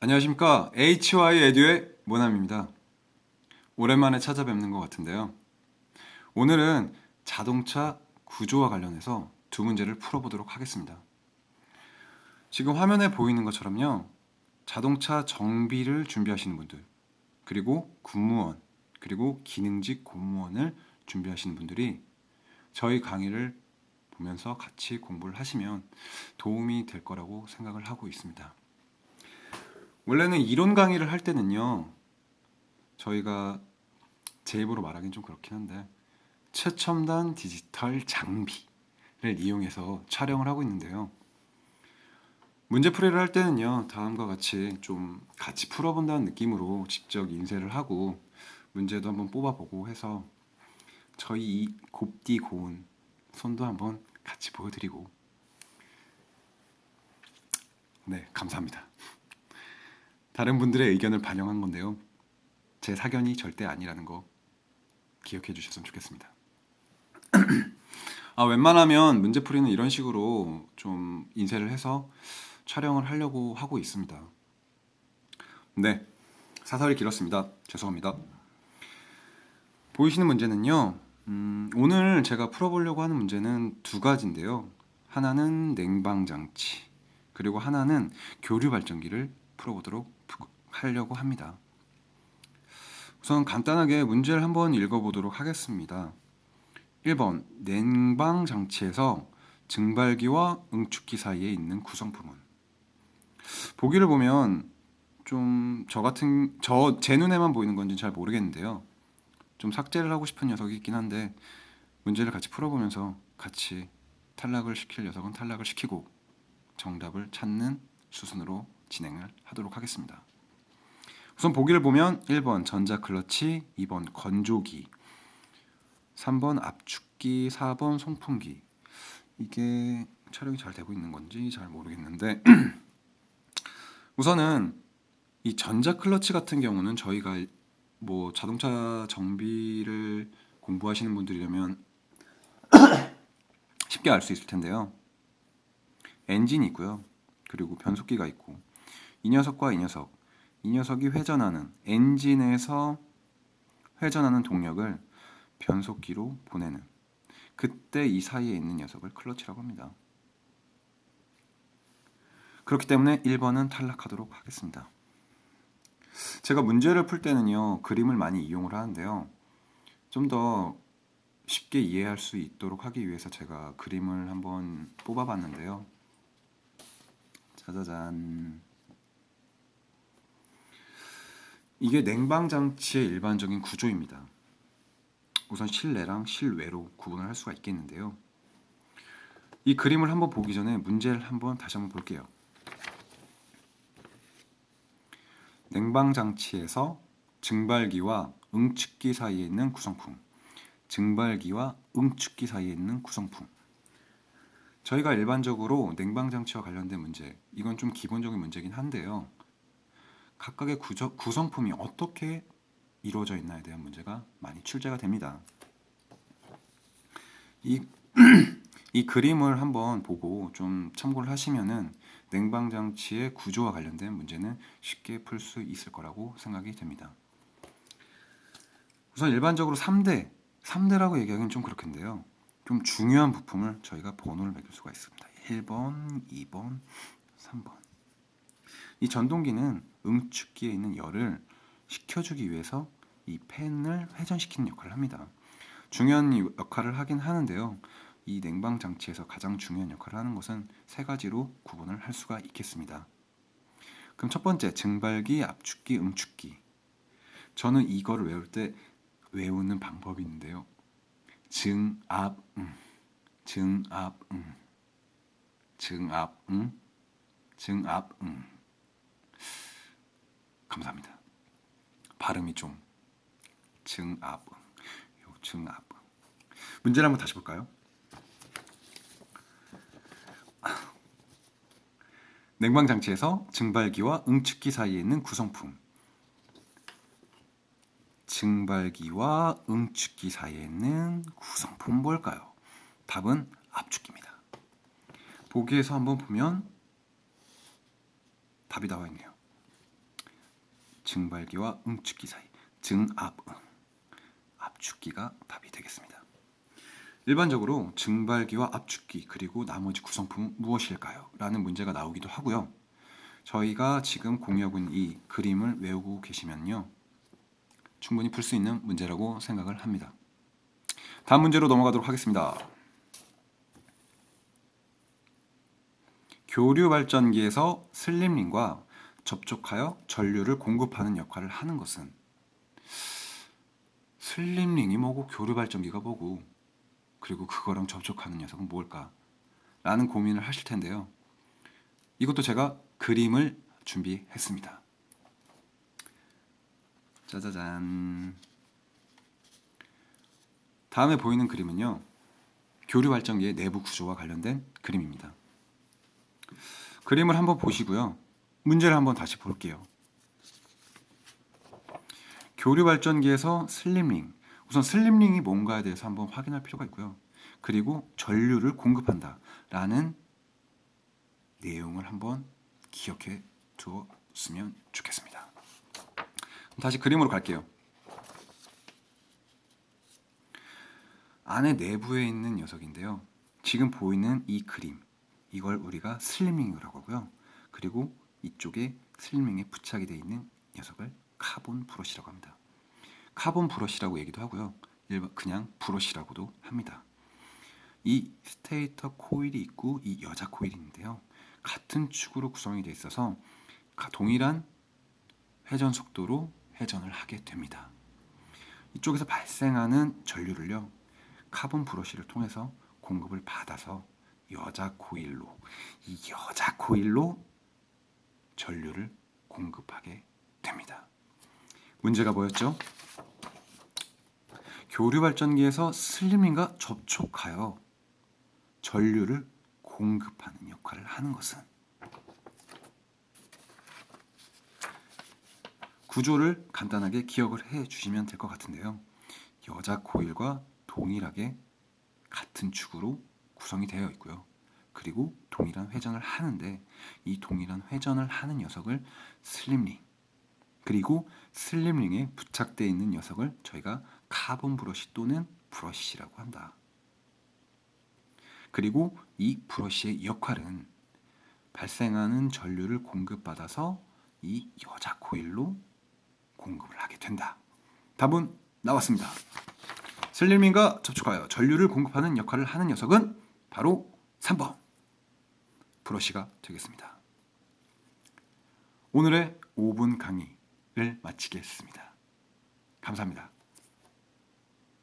안녕하십니까 HY 에듀의 모남입니다. 오랜만에 찾아뵙는 것 같은데요. 오늘은 자동차 구조와 관련해서 두 문제를 풀어보도록 하겠습니다. 지금 화면에 보이는 것처럼요. 자동차 정비를 준비하시는 분들, 그리고 군무원, 그리고 기능직 공무원을 준비하시는 분들이 저희 강의를 보면서 같이 공부를 하시면 도움이 될 거라고 생각을 하고 있습니다. 원래는 이론 강의를 할 때는요, 저희가 제 입으로 말하기는 좀 그렇긴 한데, 최첨단 디지털 장비를 이용해서 촬영을 하고 있는데요. 문제 풀이를 할 때는요, 다음과 같이 좀 같이 풀어본다는 느낌으로 직접 인쇄를 하고, 문제도 한번 뽑아보고 해서, 저희 이 곱디 고운 손도 한번 같이 보여드리고, 네, 감사합니다. 다른 분들의 의견을 반영한 건데요. 제 사견이 절대 아니라는 거 기억해 주셨으면 좋겠습니다. 아, 웬만하면 문제풀이는 이런 식으로 좀 인쇄를 해서 촬영을 하려고 하고 있습니다. 네, 사설이 길었습니다. 죄송합니다. 보이시는 문제는요. 음, 오늘 제가 풀어보려고 하는 문제는 두 가지인데요. 하나는 냉방 장치, 그리고 하나는 교류 발전기를 풀어보도록 하려고 합니다. 우선 간단하게 문제를 한번 읽어보도록 하겠습니다. 1번 냉방 장치에서 증발기와 응축기 사이에 있는 구성품은 보기를 보면 좀 저 같은 저 제 눈에만 보이는 건지 잘 모르겠는데요. 좀 삭제를 하고 싶은 녀석이 있긴 한데 문제를 같이 풀어보면서 같이 탈락을 시킬 녀석은 탈락을 시키고 정답을 찾는 수순으로 진행을 하도록 하겠습니다. 우선 보기를 보면 1번 전자 클러치, 2번 건조기, 3번 압축기, 4번 송풍기. 이게 촬영이 잘 되고 있는 건지 잘 모르겠는데 우선은 이 전자 클러치 같은 경우는 저희가 뭐 자동차 정비를 공부하시는 분들이라면 쉽게 알 수 있을 텐데요. 엔진이 있고요. 그리고 변속기가 있고 이 녀석과 이 녀석 이 녀석이 회전하는 엔진에서 회전하는 동력을 변속기로 보내는 그때 이 사이에 있는 녀석을 클러치라고 합니다. 그렇기 때문에 1번은 탈락하도록 하겠습니다. 제가 문제를 풀 때는요 그림을 많이 이용을 하는데요 좀 더 쉽게 이해할 수 있도록 하기 위해서 제가 그림을 한번 뽑아봤는데요 짜자잔 이게 냉방 장치의 일반적인 구조입니다. 우선 실내랑 실외로 구분을 할 수가 있겠는데요. 이 그림을 한번 보기 전에 문제를 한번 다시 한번 볼게요. 냉방 장치에서 증발기와 응축기 사이에 있는 구성품. 증발기와 응축기 사이에 있는 구성품. 저희가 일반적으로 냉방 장치와 관련된 문제, 이건 좀 기본적인 문제긴 한데요. 각각의 구조, 구성품이 어떻게 이루어져 있나에 대한 문제가 많이 출제가 됩니다. 이, 이 그림을 한번 보고 좀 참고를 하시면은 냉방 장치의 구조와 관련된 문제는 쉽게 풀 수 있을 거라고 생각이 됩니다. 우선 일반적으로 3대, 3대라고 얘기하기는 좀 그렇겠는데요. 좀 중요한 부품을 저희가 번호를 매길 수가 있습니다. 1번, 2번, 3번. 이 전동기는 응축기에 있는 열을 식혀주기 위해서 이 팬을 회전시키는 역할을 합니다. 중요한 역할을 하긴 하는데요. 이 냉방 장치에서 가장 중요한 역할을 하는 것은 세 가지로 구분을 할 수가 있겠습니다. 그럼 첫 번째 증발기, 압축기, 응축기. 저는 이거를 외울 때 외우는 방법이 있는데요. 증, 압, 응. 증, 압, 응. 증, 압, 응. 증, 압, 응. 감사합니다. 발음이 좀 증압, 요 증압. 문제를 한번 다시 볼까요? 냉방 장치에서 증발기와 응축기 사이에 있는 구성품. 증발기와 응축기 사이에 있는 구성품 뭘까요? 답은 압축기입니다. 보기에서 한번 보면 답이 나와 있네요. 증발기와 응축기 사이 증압응 압축기가 답이 되겠습니다. 일반적으로 증발기와 압축기 그리고 나머지 구성품은 무엇일까요? 라는 문제가 나오기도 하고요. 저희가 지금 공유하고 있는 이 그림을 외우고 계시면요. 충분히 풀 수 있는 문제라고 생각을 합니다. 다음 문제로 넘어가도록 하겠습니다. 교류 발전기에서 슬림링과 접촉하여 전류를 공급하는 역할을 하는 것은 슬림링이 뭐고 교류 발전기가 뭐고 그리고 그거랑 접촉하는 녀석은 뭘까? 라는 고민을 하실 텐데요. 이것도 제가 그림을 준비했습니다. 짜자잔. 다음에 보이는 그림은요. 교류 발전기의 내부 구조와 관련된 그림입니다. 그림을 한번 보시고요. 문제를 한번 다시 볼게요. 교류 발전기에서 슬림링. 우선 슬림링이 뭔가에 대해서 한번 확인할 필요가 있고요. 그리고 전류를 공급한다라는 내용을 한번 기억해 두었으면 좋겠습니다. 다시 그림으로 갈게요. 안에 내부에 있는 녀석인데요. 지금 보이는 이 그림, 이걸 우리가 슬리밍이라고 하고요. 그리고 이쪽에 슬리밍에 부착이 되어 있는 녀석을 카본 브러쉬라고 합니다. 카본 브러쉬라고 얘기도 하고요. 일반 그냥 브러쉬라고도 합니다. 이 스테이터 코일이 있고 이 여자 코일이 있는데요. 같은 축으로 구성이 되어 있어서 가- 동일한 회전 속도로 회전을 하게 됩니다. 이쪽에서 발생하는 전류를요. 카본 브러쉬를 통해서 공급을 받아서 여자 코일로 이 여자 코일로 전류를 공급하게 됩니다. 문제가 뭐였죠? 교류 발전기에서 슬림링과 접촉하여 전류를 공급하는 역할을 하는 것은 구조를 간단하게 기억을 해 주시면 될 것 같은데요. 여자 코일과 동일하게 같은 축으로 구성이 되어 있고요. 그리고 동일한 회전을 하는데 이 동일한 회전을 하는 녀석을 슬림링 그리고 슬림링에 부착되어 있는 녀석을 저희가 카본 브러쉬 또는 브러쉬라고 한다. 그리고 이 브러쉬의 역할은 발생하는 전류를 공급받아서 이 여자 코일로 공급을 하게 된다. 답은 나왔습니다. 슬림링과 접촉하여 전류를 공급하는 역할을 하는 녀석은 바로 3번 브러쉬가 되겠습니다. 오늘의 5분 강의를 마치겠습니다. 감사합니다.